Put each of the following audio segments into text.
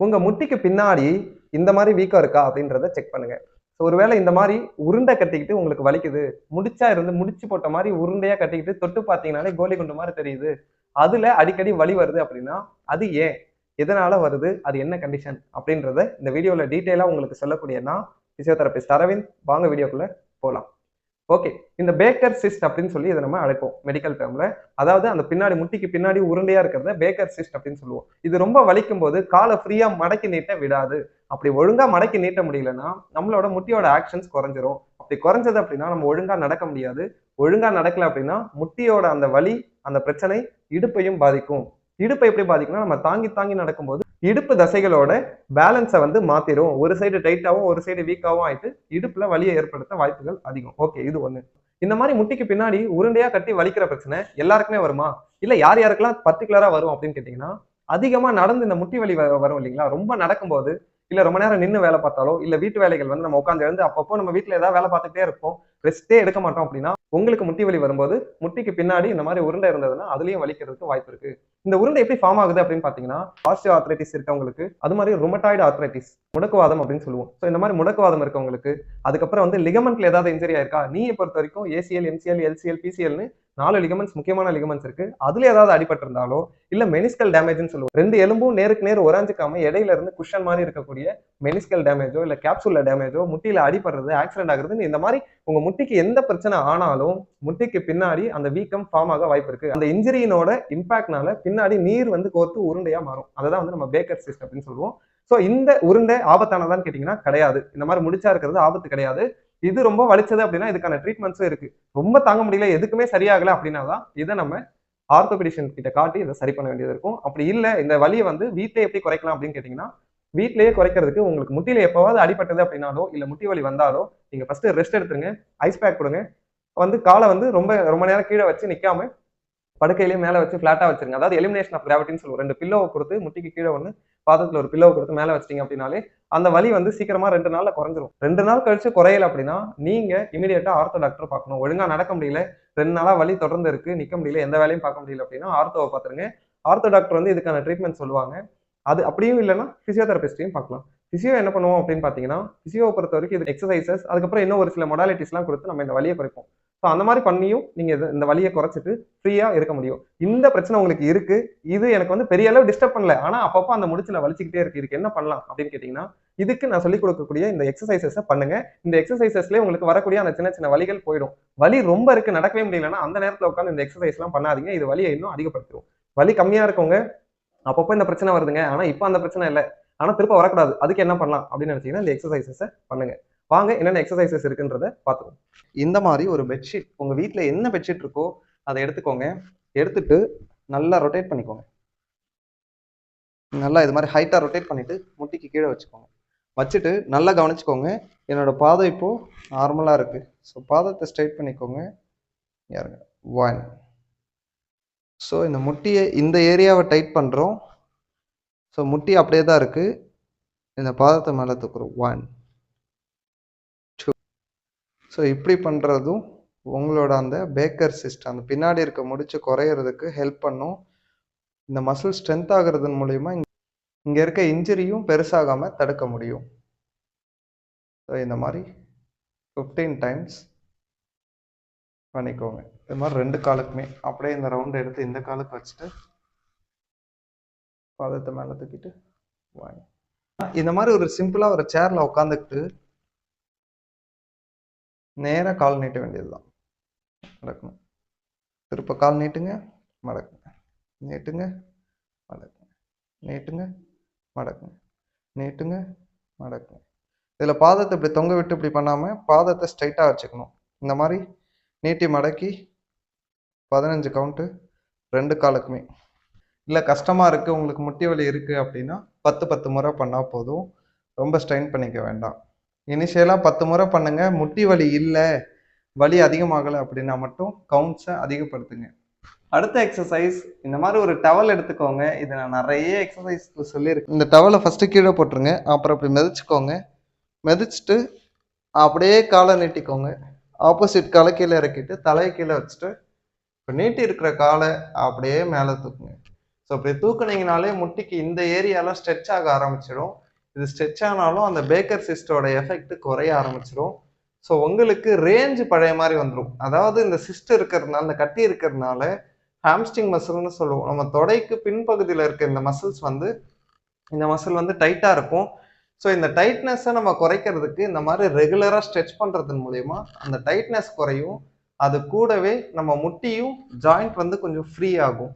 உங்கள் முட்டிக்கு பின்னாடி இந்த மாதிரி வீக்கம் இருக்கா அப்படின்றத செக் பண்ணுங்க. ஸோ ஒருவேளை இந்த மாதிரி உருண்டை கட்டிக்கிட்டு உங்களுக்கு வலிக்குது முடிச்சா இருந்து முடிச்சு போட்ட மாதிரி உருண்டையா கட்டிக்கிட்டு தொட்டு பார்த்தீங்கனாலே கோலி குண்டு மாதிரி தெரியுது. அதுல அடிக்கடி வலி வருது அப்படின்னா அது ஏன்? எதனால வருது? அது என்ன கண்டிஷன் அப்படின்றத இந்த வீடியோவில் டீட்டெயிலாக உங்களுக்கு சொல்லக்கூடியன்னா ஃபிசியோதெரபிஸ்ட் அரவிந்த் வாங்க வீடியோக்குள்ளே போகலாம் ஓகே இந்த பேக்கர் சிஸ்ட் அப்படின்னு சொல்லி இதை நம்ம அழைப்போம் மெடிக்கல் டேர்ம்ல அதாவது அந்த பின்னாடி முட்டிக்கு பின்னாடி உருண்டையா இருக்கிறத பேக்கர் சிஸ்ட் அப்படின்னு சொல்லுவோம். இது ரொம்ப வலிக்கும் போது காலை ஃப்ரீயா மடக்கி நீட்ட விடாது. அப்படி ஒழுங்கா மடக்கி நீட்ட முடியலன்னா நம்மளோட முட்டியோட ஆக்ஷன்ஸ் குறைஞ்சிரும். அப்படி குறைஞ்சது அப்படின்னா நம்ம ஒழுங்கா நடக்க முடியாது. ஒழுங்கா நடக்கல அப்படின்னா முட்டியோட அந்த வலி அந்த பிரச்சனை இடுப்பையும் பாதிக்கும். இடுப்பை எப்படி பாதிக்கும்னா நம்ம தாங்கி தாங்கி நடக்கும்போது இடுப்பு தசைகளோட பேலன்ஸை வந்து மாத்திரும். ஒரு சைடு டைட்டாவும் ஒரு சைடு வீக்காவும் ஆயிட்டு இடுப்புல வலியை ஏற்படுத்த வாய்ப்புகள் அதிகம். ஓகே இது ஒண்ணு. இந்த மாதிரி முட்டிக்கு பின்னாடி உருண்டையா கட்டி வலிக்கிற பிரச்சனை எல்லாருக்குமே வருமா? இல்ல யார் யாருக்கெல்லாம் பர்டிகுலரா வரும் அப்படின்னு கேட்டீங்கன்னா அதிகமா நடந்து இந்த முட்டி வலி வ- வரும் இல்லைங்களா? ரொம்ப நடக்கும்போது இல்ல ரொம்ப நேரம் நின்று வேலை பார்த்தாலோ இல்ல வீட்டு வேலைகள் வந்து நம்ம உட்காந்து எழுந்து அப்பப்போ நம்ம வீட்டுல ஏதாவது வேலை பார்த்துட்டே இருப்போம் ரெஸ்டே எடுக்க மாட்டோம் அப்படின்னா உங்களுக்கு முட்டி வலி வரும்போது முட்டிக்கு பின்னாடி இந்த மாதிரி உருண்டை இருந்ததுன்னா அதுலயும் வலிக்கிறதுக்கு வாய்ப்பு இருக்கு. இந்த உருண்டை எப்படி ஃபார்ம் ஆகுது அப்படின்னு பாத்தீங்கன்னா ஆஸ்டியோ ஆர்த்ரைட்டிஸ் இருக்கவங்களுக்கு அது மாதிரி ருமட்டாய்டு ஆர்த்ரைட்டிஸ் முடக்குவாதம் அப்படின்னு சொல்லுவோம். ஸோ இந்த மாதிரி முடக்குவாதம் இருக்கவங்களுக்கு அதுக்கப்புறம் வந்து லிகமெண்ட்ல ஏதாவது இன்ஜரி ஆயிருக்கா? நீயை பொறுத்த வரைக்கும் ஏசிஎல் எம்சிஎல் எல்சிஎல் பிசிஎல்னு நாலு லிகமெண்ட்ஸ் முக்கியமான லிகமெண்ட்ஸ் இருக்கு. அதுல ஏதாவது அடிபட்டிருந்தாலோ இல்ல மெனிஸ்கல் டேமேஜ்னு சொல்லுவோம். ரெண்டு எலும்பும் நேருக்கு நேர் உராஞ்சிக்காம இடையில இருந்து குஷன் மாதிரி இருக்கக்கூடிய மெனிஸ்கல் டேமேஜோ இல்ல கேப்சூல்ல டேமேஜோ முட்டியில அடிபடுறது ஆக்சிடென்ட் ஆகுறதுன்னு இந்த மாதிரி உங்க முட்டிக்கு எந்த பிரச்சனை ஆனாலும் முட்டிக்கு பின்னாடி அந்த வீக்கம் ஃபார்ம் ஆக வாய்ப்பு இருக்கு. அந்த இன்ஜுரியினோட இம்பாக்ட்னால பின்னாடி நீர் வந்து கோர்த்து உருண்டையா மாறும். அததான் வந்து நம்ம பேக்கர் சிஸ்ட் அப்படின்னு சொல்லுவோம். ஸோ இந்த உருண்டை ஆபத்தானதான்னு கேட்டீங்கன்னா கிடையாது. இந்த மாதிரி முடிச்சா இருக்கிறது ஆபத்து கிடையாது. இது ரொம்ப வலிச்சது அப்படின்னா இதுக்கான ட்ரீட்மெண்ட்ஸும் இருக்கு. ரொம்ப தாங்க முடியல எதுக்குமே சரியாகல அப்படின்னா தான் இதை நம்ம ஆர்த்தோபெடிஷியன் கிட்ட காட்டி இதை சரி பண்ண வேண்டியது இருக்கும். அப்படி இல்லை இந்த வலியை வந்து வீட்டிலே எப்படி குறைக்கலாம் அப்படின்னு கேட்டிங்கன்னா வீட்டிலேயே குறைக்கிறதுக்கு உங்களுக்கு முட்டியில எப்போவாவது அடிபட்டது அப்படின்னாலோ இல்லை முட்டி வலி வந்தாலோ நீங்க ஃபர்ஸ்ட் ரெஸ்ட் எடுத்துருங்க ஐஸ் பேக் கொடுங்க. வந்து காலை வந்து ரொம்ப ரொம்ப நேரம் கீழே வச்சு நிக்காம படுக்கையிலேயே மேலே வச்சு ஃபிளாட்டாக வச்சிருங்க. அதாவது எலிமினேஷன் ஆஃப் கிராவிட்டின்னு சொல்லுவோம். ரெண்டு பில்லோவை கொடுத்து முட்டிக்கு கீழே ஒன்று பாதத்தில் ஒரு பில்லோவை கொடுத்து மேலே வச்சிட்டீங்க அப்படின்னாலே அந்த வலி வந்து சீக்கிரமாக ரெண்டு நாளில் குறைஞ்சிரும். ரெண்டு நாள் கழிச்சு குறையல அப்படின்னா நீங்கள் இமீடியட்டாக ஆர்த்தோ டாக்டர் பார்க்கணும். ஒழுங்காக நடக்க முடியல. ரெண்டு நாளாக வலி தொடர்ந்து இருக்குது நிற்க முடியல எந்த வேலையும் பார்க்க முடியல அப்படின்னா ஆர்த்தோவை பார்த்துருங்க. ஆர்த்தோ டாக்டர் வந்து இதுக்கான ட்ரீட்மெண்ட் சொல்லுவாங்க. அது அப்படியும் இல்லைன்னா ஃபிசியோதெரபிஸ்டையும் பார்க்கலாம். பிசியோ என்ன பண்ணுவோம் அப்படின்னு பார்த்தீங்கன்னா ஃபிசியோவை பொறுத்த வரைக்கும் இது எக்ஸசைசஸ் அதுக்கப்புறம் இன்னும் ஒரு சில மொடாலிட்டிஸ்லாம் கொடுத்து நம்ம இந்த வழியை குறைப்போம். ஸோ அந்த மாதிரி பண்ணியும் நீங்க இது- இந்த வலியை குறைச்சிட்டு ஃப்ரீயா இருக்க முடியும். இந்த பிரச்சனை உங்களுக்கு இருக்கு. இது எனக்கு வந்து பெரிய அளவு டிஸ்டர்ப் பண்ணல. ஆனா அப்பப்போ அந்த முடிச்சுல வலிச்சுக்கிட்டே இருக்கு. இதுக்கு என்ன பண்ணலாம் அப்படின்னு கேட்டீங்கன்னா இதுக்கு நான் சொல்லிக் கொடுக்கக்கூடிய இந்த எக்ஸசைசஸை பண்ணுங்க. இந்த எக்ஸசைசஸ்லேயே உங்களுக்கு வரக்கூடிய அந்த சின்ன சின்ன வலிகள் போயிடும். வலி ரொம்ப இருக்கு. நடக்கவே முடியலன்னா அந்த நேரத்தில் உட்காந்து இந்த எக்ஸசைஸ்லாம் பண்ணாதீங்க. இது வலியை இன்னும் அதிகப்படுத்திடும் வலி கம்மியா இருக்கவங்க அப்பப்போ இந்த பிரச்சனை வருதுங்க. ஆனா இப்போ அந்த பிரச்சனை இல்லை. ஆனா திருப்ப வரக்கூடாது. அதுக்கு என்ன பண்ணலாம் அப்படின்னு நினைச்சீங்கன்னா இந்த எக்ஸசைசஸை பண்ணுங்க. வாங்க என்னென்ன எக்ஸசைசஸ் இருக்குன்றத பார்த்துக்கோங்க இந்த மாதிரி ஒரு பெட்ஷீட் உங்கள் வீட்டில் என்ன பெட்ஷீட் இருக்கோ அதை எடுத்துக்கோங்க. எடுத்துட்டு நல்லா ரொட்டேட் பண்ணிக்கோங்க. நல்லா இது மாதிரி ஹைட்டாக ரொட்டேட் பண்ணிவிட்டு முட்டிக்கு கீழே வச்சுக்கோங்க. வச்சுட்டு நல்லா கவனிச்சுக்கோங்க. என்னோட பாதம் இப்போது நார்மலாக இருக்குது ஸோ பாதத்தை ஸ்ட்ரைட் பண்ணிக்கோங்க. யாருங்க ஒன் ஸோ இந்த முட்டியை இந்த ஏரியாவை டைட் பண்ணுறோம் ஸோ முட்டி அப்படியே தான் இருக்குது இந்த பாதத்தை மேலே தூக்குறோம். ஒன் ஸோ இப்படி பண்ணுறதும் உங்களோட அந்த பேக்கர் சிஸ்டம் அந்த பின்னாடி இருக்க முடிச்சு குறையிறதுக்கு ஹெல்ப் பண்ணும். இந்த மசில் ஸ்ட்ரென்த் ஆகுறதன் மூலயமா இங்கே இருக்க இன்ஜுரியும் பெருசாகாமல் தடுக்க முடியும். ஸோ இந்த மாதிரி ஃபிஃப்டீன் டைம்ஸ் பண்ணிக்கோங்க. இது மாதிரி ரெண்டு காலுக்குமே. அப்படியே இந்த ரவுண்ட் எடுத்து இந்த காலுக்கு வச்சுட்டு பாதத்தை மேலே தூக்கிட்டு வாங்க. இந்த மாதிரி ஒரு சிம்பிளாக ஒரு சேரில் உட்காந்துக்கிட்டு நேராக கால் நீட்ட வேண்டியதுதான். மடக்கணும் திருப்ப கால் நீட்டுங்க மடக்குங்க. நீட்டுங்க மடக்குங்க. நீட்டுங்க மடக்குங்க. நீட்டுங்க மடக்குங்க. இதில் பாதத்தை இப்படி தொங்க விட்டு இப்படி பண்ணாமல் பாதத்தை ஸ்ட்ரைட்டாக வச்சுக்கணும். இந்த மாதிரி நீட்டி மடக்கி பதினஞ்சு கவுண்ட்டு ரெண்டு காலுக்குமே. இல்லை கஷ்டமாக இருக்குது உங்களுக்கு முட்டி வலி இருக்குது அப்படின்னா பத்து பத்து முறை பண்ணால் போதும். ரொம்ப ஸ்ட்ரெயின் பண்ணிக்க வேண்டாம். இனிஷியலாக பத்து முறை பண்ணுங்க. முட்டி வலி இல்லை வலி அதிகமாகலை அப்படின்னா மட்டும் கவுண்ட்ஸை அதிகப்படுத்துங்க. அடுத்த எக்ஸசைஸ் இந்த மாதிரி ஒரு டவல் எடுத்துக்கோங்க. இது நான் நிறைய எக்ஸசைஸ் சொல்லியிருக்கேன். இந்த டவலை ஃபஸ்ட்டு கீழே போட்டுருங்க. அப்புறம் அப்படி மிதிச்சுக்கோங்க. மிதிச்சுட்டு அப்படியே காலை நீட்டிக்கோங்க. ஆப்போசிட் காலை கீழே இறக்கிட்டு தலையை கீழே வச்சுட்டு இப்போ நீட்டி இருக்கிற காலை அப்படியே மேலே தூக்குங்க. ஸோ அப்படி தூக்குனீங்கனாலே முட்டிக்கு இந்த ஏரியாலாம் ஸ்ட்ரெச் ஆக ஆரம்பிச்சிடும். இது ஸ்ட்ரெச் ஆனாலும் அந்த பேக்கர் சிஸ்டோட எஃபெக்ட் குறைய ஆரம்பிச்சிடும் ஸோ உங்களுக்கு ரேஞ்ச் பழைய மாதிரி வந்துடும் அதாவது இந்த சிஸ்ட் இருக்கிறதுனால இந்த கட்டி இருக்கிறதுனால ஹாம்ஸ்டிங் மசில்னு சொல்லுவோம். நம்ம தொடைக்கு பின்பகுதியில் இருக்க இந்த மசில்ஸ் வந்து இந்த மசில் வந்து டைட்டாக இருக்கும். ஸோ இந்த டைட்னஸை நம்ம குறைக்கிறதுக்கு இந்த மாதிரி ரெகுலராக ஸ்ட்ரெச் பண்ணுறதன் மூலயமா அந்த டைட்னஸ் குறையும். அது கூடவே நம்ம முட்டியும் ஜாயிண்ட் வந்து கொஞ்சம் ஃப்ரீ ஆகும்.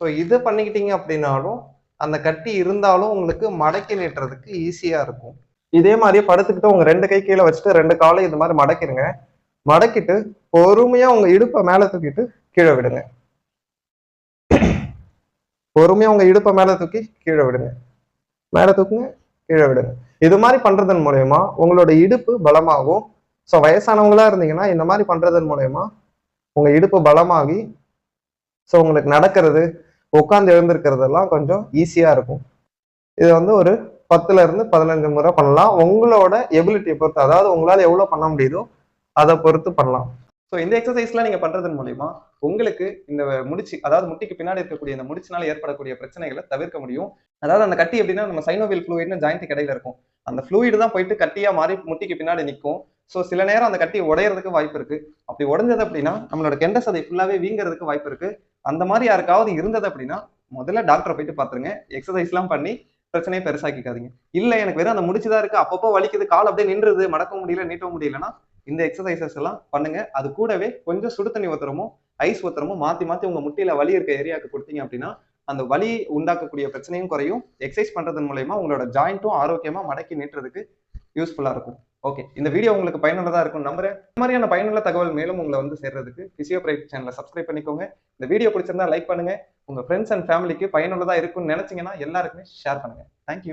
ஸோ இது பண்ணிக்கிட்டீங்க அப்படின்னாலும் அந்த கட்டி இருந்தாலும் உங்களுக்கு மடக்கி நீட்டுறதுக்கு ஈஸியா இருக்கும். இதே மாதிரியே படுத்துக்கிட்டு உங்க ரெண்டு கை கீழே வச்சுட்டு ரெண்டு காலையும் இந்த மாதிரி மடக்கிடுங்க. மடக்கிட்டு பொறுமையா உங்க இடுப்பை மேல தூக்கிட்டு கீழே விடுங்க. பொறுமையா உங்க இடுப்பை மேல தூக்கி கீழே விடுங்க. மேல தூக்குங்க கீழே விடுங்க. இது மாதிரி பண்றதன் மூலயமா உங்களோட இடுப்பு பலமாகும். ஸோ வயசானவங்களா இருந்தீங்கன்னா இந்த மாதிரி பண்றதன் மூலயமா உங்க இடுப்பு பலமாகி ஸோ உங்களுக்கு நடக்கிறது உட்காந்து எழுந்திருக்கிறதெல்லாம் கொஞ்சம் ஈஸியாக இருக்கும். இது வந்து ஒரு பத்துல இருந்து பதினஞ்சு முறை பண்ணலாம். உங்களோட எபிலிட்டியை பொறுத்து அதாவது உங்களால் எவ்வளோ பண்ண முடியுதோ அதை பொறுத்து பண்ணலாம். ஸோ இந்த எக்ஸசைஸ்லாம் நீங்கள் பண்ணுறதன் மூலிமா உங்களுக்கு இந்த முடிச்சு அதாவது முட்டிக்கு பின்னாடி இருக்கக்கூடிய இந்த முடிச்சினால ஏற்படக்கூடிய பிரச்சனைகளை தவிர்க்க முடியும். அதாவது அந்த கட்டி எப்படின்னா நம்ம சைனோவியல் ஃப்ளூயிட்னு ஜாயிண்ட் கடையில் இருக்கும். அந்த ஃப்ளூயிட் தான் போயிட்டு கட்டியாக மாறி முட்டிக்கு பின்னாடி நிற்கும். ஸோ சில நேரம் அந்த கட்டி உடையறதுக்கு வாய்ப்பு இருக்கு. அப்படி உடஞ்சது அப்படின்னா நம்மளோட கெண்ட சதை ஃபுல்லாவே வீங்கிறதுக்கு வாய்ப்பு இருக்கு. அந்த மாதிரி யாருக்காவது இருந்தது அப்படின்னா முதல்ல டாக்டரை போயிட்டு பாத்துருங்க. எக்ஸசைஸ்லாம் பண்ணி பிரச்சனையை பெருசாக்கிக்காதீங்க. இல்ல எனக்கு வெறும் அந்த முடிச்சுதான் இருக்கு. அப்பப்போ வலிக்குது கால் அப்படியே நின்றுது மடக்க முடியல நீட்ட முடியலன்னா இந்த எக்ஸசைசஸ் எல்லாம் பண்ணுங்க. அது கூடவே கொஞ்சம் சுடு தண்ணி ஊத்துறமோ ஐஸ் ஊத்துறமோ மாத்தி மாத்தி உங்க முட்டியில வலி இருக்க ஏரியாவுக்கு கொடுத்தீங்க அப்படின்னா அந்த வலி உண்டாக்கக்கூடிய பிரச்சனையும் குறையும். எக்ஸசைஸ் பண்றதன் மூலயமா உங்களோட ஜாயிண்ட்டும் ஆரோக்கியமா மடக்கி நீட்டுறதுக்கு யூஸ்ஃபுல்லா இருக்கும். ஓகே இந்த வீடியோ உங்களுக்கு பயனுள்ளதாக இருக்கும் நம்புறேன். இந்த மாதிரியான பயனுள்ள தகவல் மேலும் உங்களை வந்து சேர்றதுக்கு பிசியோ பிரைட் சேனலை சப்ஸ்கிரைப் பண்ணிக்கோங்க. இந்த வீடியோ பிடிச்சிருந்தா லைக் பண்ணுங்க. உங்க ஃப்ரெண்ட்ஸ் அண்ட் ஃபேமிலிக்கு பயனுள்ளதாக இருக்கும்னு நினைச்சீங்கன்னா எல்லாருக்குமே ஷேர் பண்ணுங்க. தேங்க்யூ